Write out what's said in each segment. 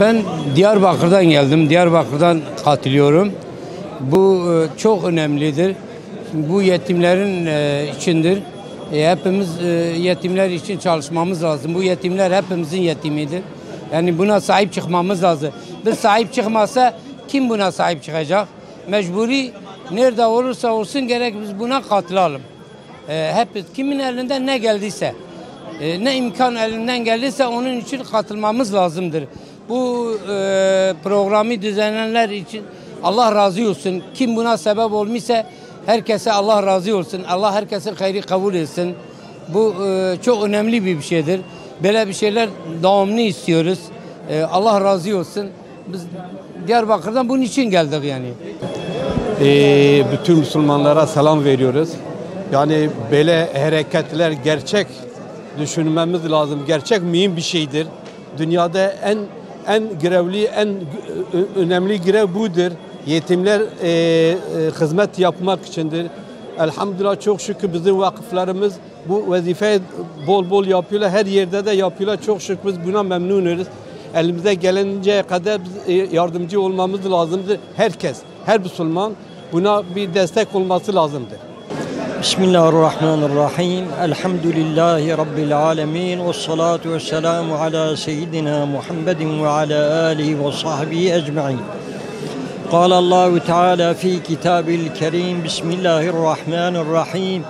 Ben Diyarbakır'dan geldim. Diyarbakır'dan katılıyorum. Bu e, çok önemlidir. Bu yetimlerin e, içindir. E, Hepimiz yetimler için çalışmamız lazım. Bu yetimler hepimizin yetimidir. Yani buna sahip çıkmamız lazım. Biz sahip çıkmazsa kim buna sahip çıkacak? Mecburi nerede olursa olsun gerek biz buna katılalım. Hep kimin elinden ne geldiyse, ne imkan elinden geldiyse onun için katılmamız lazımdır. Bu e, programı düzenlenenler için Allah razı olsun. Kim buna sebep olmuşsa herkese Allah razı olsun. Allah herkesin hayri kabul etsin. Bu e, çok önemli bir şeydir. Böyle bir şeyler devamlı istiyoruz. E, Allah razı olsun. Biz Diyarbakır'dan bunun için geldik yani. Ee, bütün Müslümanlara selam veriyoruz. Yani böyle hareketler gerçek düşünmemiz lazım. Gerçek mühim bir şeydir. Dünyada en en görevli, en önemli görev budur. Yetimler e, e, hizmet yapmak içindir. Elhamdülillah çok şükür bizim vakıflarımız bu vazifeyi bol bol yapıyorlar. Her yerde de yapıyorlar. Çok şükür biz buna memnunuz. Elimize gelinceye kadar e, yardımcı olmamız lazımdır. Herkes, her Müslüman buna bir destek olması lazımdır. بسم الله الرحمن الرحيم. الحمد لله رب العالمين والصلاة والسلام على سيدنا محمد وعلى آله وصحبه أجمعين. قال الله تعالى في كتابه الكريم بسم الله الرحمن الرحيم.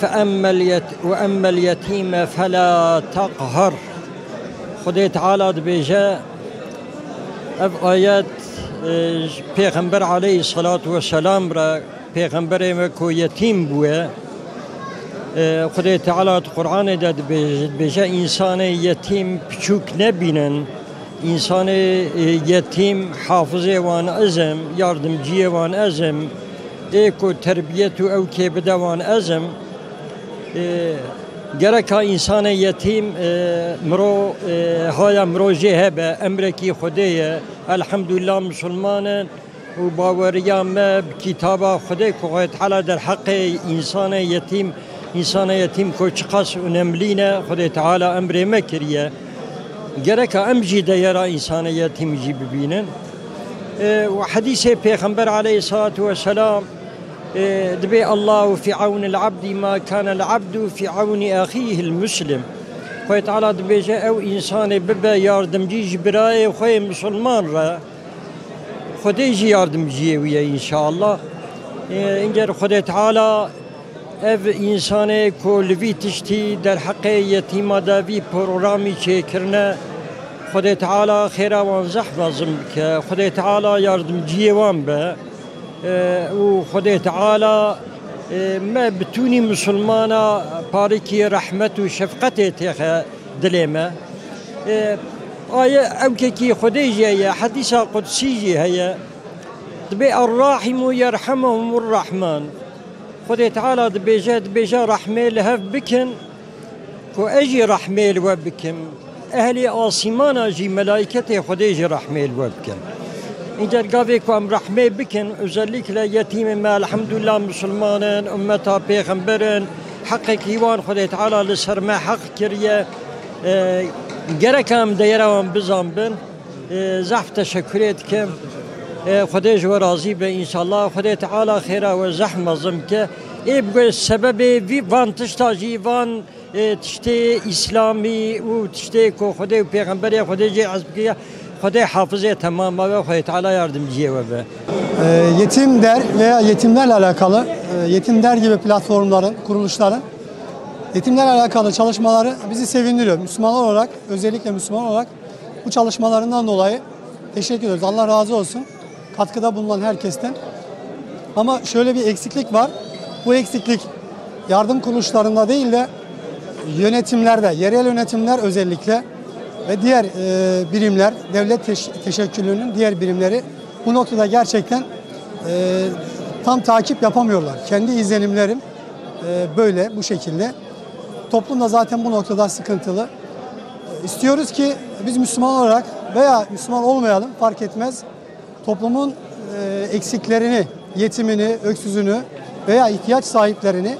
فأما اليت وأما اليتيم فلا تقهر. خدي تعالى دبيجا اف آيات آه، پیغمبر علیه الصلاة والسلام را پیغمبر ما کو یتیم بوه اه، خدای تعالی تو قرآن داد بجا انسان یتیم پچوک نبینن. انسان اه، یتیم حافظه وان ازم یاردمجی وان ازم ایکو تربیت و او که بدوان ازم. گرک انسان یتیم مرو های مرو جه به امرکی خدایه الحمدلله مسلمان و باوریا ما کتاب خدای که تعالی در حق انسان یتیم انسان یتیم کو چقاس اونملینه خدای تعالی أمر مکریه. گرک ام جی انسان یتیم جی ببینن. و حدیث پیغمبر علیه الصلاة والسلام دبي الله في عون العبد ما كان العبد في عون أخيه المسلم خوي تعالى دبي أو إنسان ببا ياردم جي جبراي خوي مسلمان را. خودی جی یاردمجیه ویه انشاءالله. اینجا خود تعالی ev insanê ku li vî tiştî derheqê yetîma de vî programî çêkirine Xdê Teala xêra wan zehrazim bike Xdê Teala yardımciyê wan be û Xdê Teala me bitûnî musulmana parêkî rehmet û şefqetê têxe dilê me آية أمككي خديجة يا حديثة قدسية هي تبي الراحم يرحمهم الرحمن. خدي تعالى دبيجا دبيجا رحميل هف بكن كو أجي رحميل وبكم أهلي أصيمانا جي ملائكتي خديجي رحميل وبكم اینجا گاوی که هم بكن أزليك لا يتيم ما مسلمان، مسلمانن امتا پیغمبرن. حقك يوان خدي تعالى لسر ما حق كريه gerek هم دیروان بزن بن زحف تشکر کم خدای جو راضی به انشالله خدای تعالی خیره و زحم مزم که ای بگوی سبب وی وان تشتاجی وان تشتی اسلامی و تشتی که خدای پیغمبری خدای جی عزب که خدای حافظه tamam ve Khudai Teala yardımcıya ve be. E, yetim der veya yetimlerle alakalı e, yetim der gibi platformların, kuruluşların yetimlerle alakalı çalışmaları bizi sevindiriyor. Müslümanlar olarak, özellikle Müslüman olarak bu çalışmalarından dolayı teşekkür ediyoruz. Allah razı olsun. Katkıda bulunan herkesten. Ama şöyle bir eksiklik var. Bu eksiklik yardım kuruluşlarında değil de yönetimlerde, yerel yönetimler özellikle ve diğer e, birimler, devlet teş- teşekkürlüğünün diğer birimleri bu noktada gerçekten e, tam takip yapamıyorlar. Kendi izlenimlerim e, böyle, bu şekilde. Toplum da zaten bu noktada sıkıntılı. İstiyoruz ki biz Müslüman olarak veya Müslüman olmayalım fark etmez. Toplumun e, eksiklerini, yetimini, öksüzünü veya ihtiyaç sahiplerini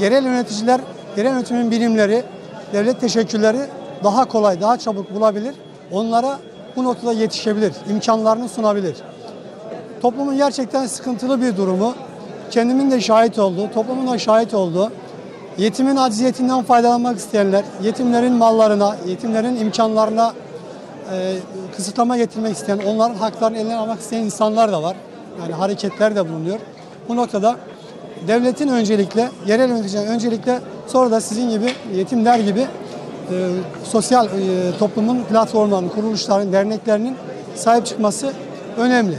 yerel yöneticiler, yerel yönetimin birimleri, devlet teşekkürleri daha kolay, daha çabuk bulabilir onlara bu noktada yetişebilir, imkanlarını sunabilir. Toplumun gerçekten sıkıntılı bir durumu, kendimin de şahit olduğu, toplumun da şahit olduğu, yetimin acziyetinden faydalanmak isteyenler, yetimlerin mallarına, yetimlerin imkanlarına e, kısıtlama getirmek isteyen, onların haklarını eline almak isteyen insanlar da var. Yani hareketler de bulunuyor. Bu noktada devletin öncelikle, yerel yöneticilerin öncelikle sonra da sizin gibi yetimler gibi e, sosyal e, toplumun platformlarının, kuruluşların, derneklerinin sahip çıkması önemli.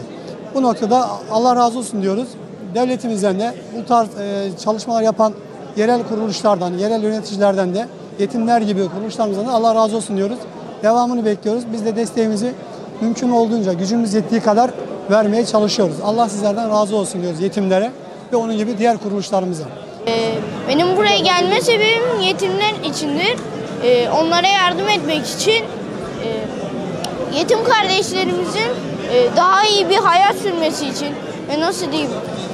Bu noktada Allah razı olsun diyoruz. Devletimizden de bu tarz e, çalışmalar yapan yerel kuruluşlardan, yerel yöneticilerden de yetimler gibi kuruluşlarımızdan da Allah razı olsun diyoruz. Devamını bekliyoruz. Biz de desteğimizi mümkün olduğunca gücümüz yettiği kadar vermeye çalışıyoruz. Allah sizlerden razı olsun diyoruz yetimlere ve onun gibi diğer kuruluşlarımıza. Ee, Benim buraya gelme sebebim yetimler içindir. Ee, Onlara yardım etmek için e, yetim kardeşlerimizin e, daha iyi bir hayat sürmesi için ve nasıl diyeyim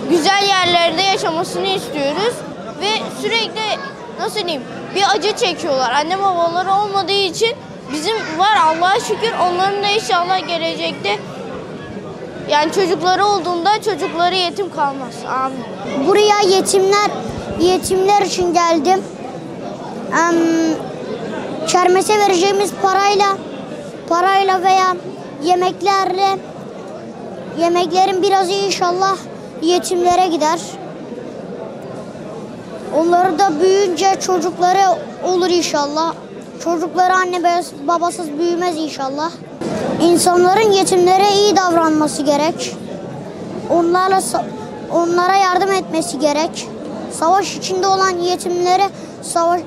güzel yerlerde yaşamasını istiyoruz ve sürekli nasıl diyeyim bir acı çekiyorlar. Anne babaları olmadığı için bizim var Allah'a şükür onların da inşallah gelecekte yani çocukları olduğunda çocukları yetim kalmaz. Amin. Buraya yetimler yetimler için geldim. Em, kermese vereceğimiz parayla parayla veya yemeklerle yemeklerin birazı inşallah yetimlere gider. Onları da büyüyünce çocukları olur inşallah. Çocukları anne babas- babasız büyümez inşallah. İnsanların yetimlere iyi davranması gerek. Onlarla onlara yardım etmesi gerek. Savaş içinde olan yetimlere savaş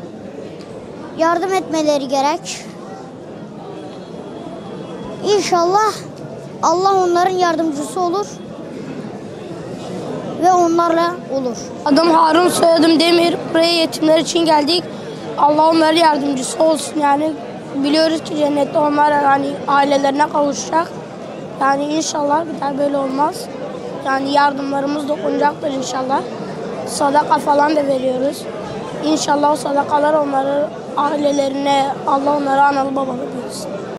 yardım etmeleri gerek. İnşallah Allah onların yardımcısı olur ve onlarla olur. Adım Harun, soyadım Demir. Buraya yetimler için geldik. Allah onların yardımcısı olsun yani. Biliyoruz ki cennette onlar hani ailelerine kavuşacak. Yani inşallah bir daha böyle olmaz. Yani yardımlarımız dokunacaktır inşallah. Sadaka falan da veriyoruz. İnşallah o sadakalar onları ailelerine, Allah onlara analı babalı büyüsün.